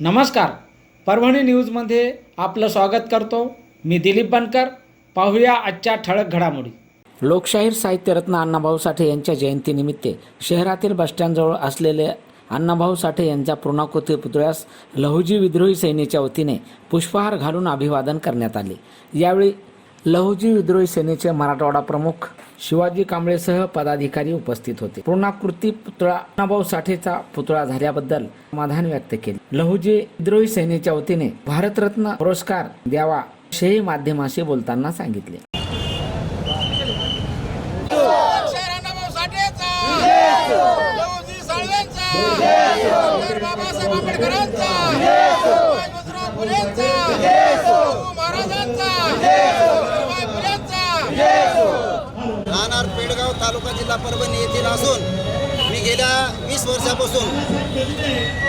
नमस्कार. परभणी न्यूजमध्ये आपलं स्वागत करतो. मी दिलीप बनकर. पाहूया आजच्या ठळक घडामोडी. लोकशाहीर साहित्यरत्न अण्णाभाऊ साठे यांच्या जयंतीनिमित्त शहरातील बसस्टँडजवळ असलेले अण्णाभाऊ साठे यांच्या पूर्णाकृती पुतळ्यास लहुजी विद्रोही सेनेच्या वतीने पुष्पहार घालून अभिवादन करण्यात आले. यावेळी लहुजी विद्रोही सेनेचे मराठवाडा प्रमुख शिवाजी कांबळेसह पदाधिकारी उपस्थित होते पूर्णाकृती पुतळा अण्णाभाऊ साठेचा पुतळा झाल्याबद्दल समाधान व्यक्त केले लहुजी विद्रोही सेनेच्या वतीने भारतरत्न पुरस्कार द्यावा असेही माध्यमाशी बोलताना सांगितले बाबासाहेब आंबेडकरांचा तालुका जिल्हा परभणी येथील असून मी गेल्या वीस वर्षापासून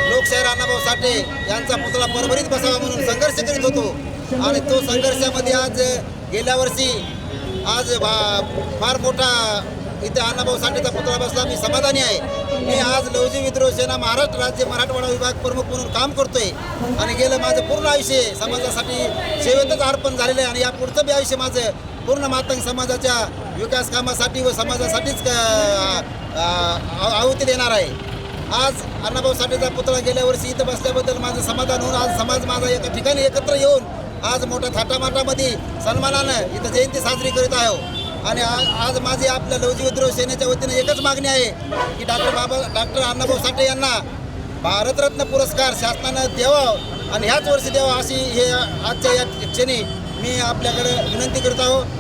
लोकशाहीर अण्णाभाऊ साठे यांचा पुतळा परभणीत बसावा म्हणून संघर्ष करीत होतो. आणि तो संघर्षामध्ये आज गेल्या वर्षी आज भा- फार मोठा इथे अण्णाभाऊ साठेचा पुतळा बसला. मी समाधानी आहे. मी आज लवजी विद्रोह सेना महाराष्ट्र राज्य मराठवाडा विभाग प्रमुख म्हणून काम करतोय. आणि गेलं माझं पूर्ण आयुष्य समाजासाठी सेवेतच अर्पण झालेलं आहे. आणि या पुढचं बी आयुष्य माझं पूर्ण मातंग समाजाच्या विकास कामासाठी व समाजासाठीच आहुती देणार आहे. आज अण्णाभाऊ साठेचा पुतळा गेल्या वर्षी इथं बसल्याबद्दल माझं समाधान होऊन आज समाज माझा एका ठिकाणी एकत्र येऊन आज मोठ्या थाटामाटामध्ये सन्मानानं इथं जयंती साजरी करीत आहो. आणि आज माझी आपल्या लवजी विद्रोह सेनेच्या वतीनं एकच मागणी आहे की डॉक्टर बाबा डॉक्टर अण्णाभाऊ साठे यांना भारतरत्न पुरस्कार शासनानं द्यावा आणि ह्याच वर्षी द्यावा अशी हे आजच्या या क्षणी मी आपल्याकडे विनंती करत आहो.